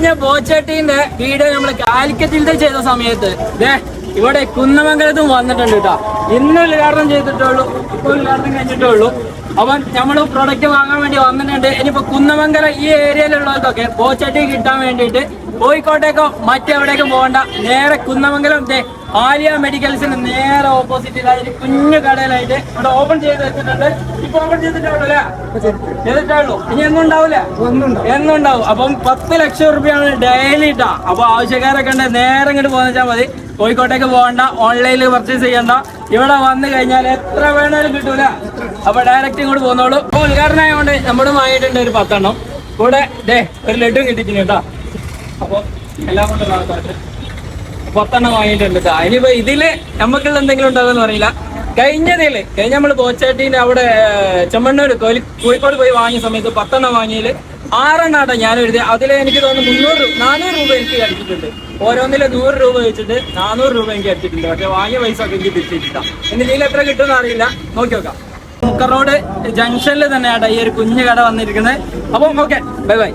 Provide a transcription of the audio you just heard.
കഴിഞ്ഞ ബോച്ചേട്ടിന്റെ വീഡിയോ നമ്മൾ കാലിക്കറ്റിൽ ചെയ്ത സമയത്ത് ദേ ഇവിടെ കുന്നമംഗലത്തും വന്നിട്ടുണ്ട് കേട്ടോ ഇന്ന് ഉദ്ഘാടനം ചെയ്തിട്ടുള്ളൂ ഇപ്പോൾ ഉദ്ഘാടനം കഴിഞ്ഞിട്ടേ ഉള്ളൂ അവൻ നമ്മൾ പ്രൊഡക്റ്റ് വാങ്ങാൻ വേണ്ടി വന്നിട്ടുണ്ട്. ഇനിയിപ്പോ കുന്നമംഗലം ഈ ഏരിയയിലുള്ളവർക്കൊക്കെ ബോച്ചട്ടി കിട്ടാൻ വേണ്ടിയിട്ട് കോഴിക്കോട്ടേക്കോ മറ്റെവിടേക്കും പോകണ്ട. നേരെ കുന്നമംഗലം ദേ ആലിയ മെഡിക്കൽസിന് നേരെ ഓപ്പോസിറ്റിലായിട്ട് കുഞ്ഞു കടയിലായിട്ട് ഇവിടെ ഓപ്പൺ ചെയ്ത് വെച്ചിട്ടുണ്ട്. ഇപ്പൊ ഓപ്പൺ ചെയ്തിട്ടുള്ളൂ ചെയ്തിട്ടുള്ളൂ. ഇനി എന്നും ഉണ്ടാവില്ല എന്നും ഉണ്ടാവും. അപ്പം പത്ത് ലക്ഷം റുപ്യാണ് ഡെയിലി ഇട്ടാ അപ്പൊ ആവശ്യക്കാരൊക്കെ ഉണ്ട് നേരെ ഇങ്ങോട്ട് പോകാൻ മതി. കോഴിക്കോട്ടേക്ക് പോകണ്ട ഓൺലൈനിൽ പർച്ചേസ് ചെയ്യണ്ട. ഇവിടെ വന്നു കഴിഞ്ഞാൽ എത്ര വേണേലും കിട്ടൂല. അപ്പൊ ഡയറക്റ്റ് ഇങ്ങോട്ട് പോകുന്നോളൂ ഉദ്ഘാടനം ആയതുകൊണ്ട് നമ്മുടെ വാങ്ങിയിട്ടുണ്ട് ഒരു പത്തെണ്ണം. കൂടെ ദേ ഒരു ലഡു കിട്ടിക്കുന്നു കേട്ടോ. അപ്പൊ എല്ലാം കൊണ്ടും ആൾക്കാർക്ക് പത്തെണ്ണം വാങ്ങിയിട്ടുണ്ട് കേട്ടോ ഇനിയിപ്പോ ഇതിൽ നമുക്കുള്ള എന്തെങ്കിലും ഉണ്ടാകുമെന്ന് അറിയില്ല. കഴിഞ്ഞതിൽ കഴിഞ്ഞ നമ്മൾ പോച്ചാട്ടീന്റെ അവിടെ ചെമ്മണ്ണൂർ കോലി- കോഴിക്കോട് പോയി വാങ്ങിയ സമയത്ത് പത്തെണ്ണം വാങ്ങിയതിൽ ആറെണ്ണാട്ടോ ഞാൻ എഴുതി അതിൽ എനിക്ക് തോന്നുന്നു മുന്നൂറ് നാനൂറ് രൂപ എനിക്ക് കഴിച്ചിട്ടുണ്ട് ഓരോന്നിലെ നൂറ് രൂപ വെച്ചിട്ട് നാനൂറ് രൂപ എനിക്ക് അടിച്ചിട്ടുണ്ട് പക്ഷെ വാങ്ങിയ പൈസ ഒക്കെ എനിക്ക് തിരിച്ചിട്ടില്ല. ഇനി ഇതിൽ എത്ര കിട്ടുമെന്ന് അറിയില്ല. നോക്കി നോക്കാം. മുക്കറോഡ് ജംഗ്ഷനിൽ തന്നെയാട്ടോ ഈ ഒരു കുഞ്ഞു കട വന്നിരിക്കുന്നത് അപ്പം ഓക്കെ. Bye bye.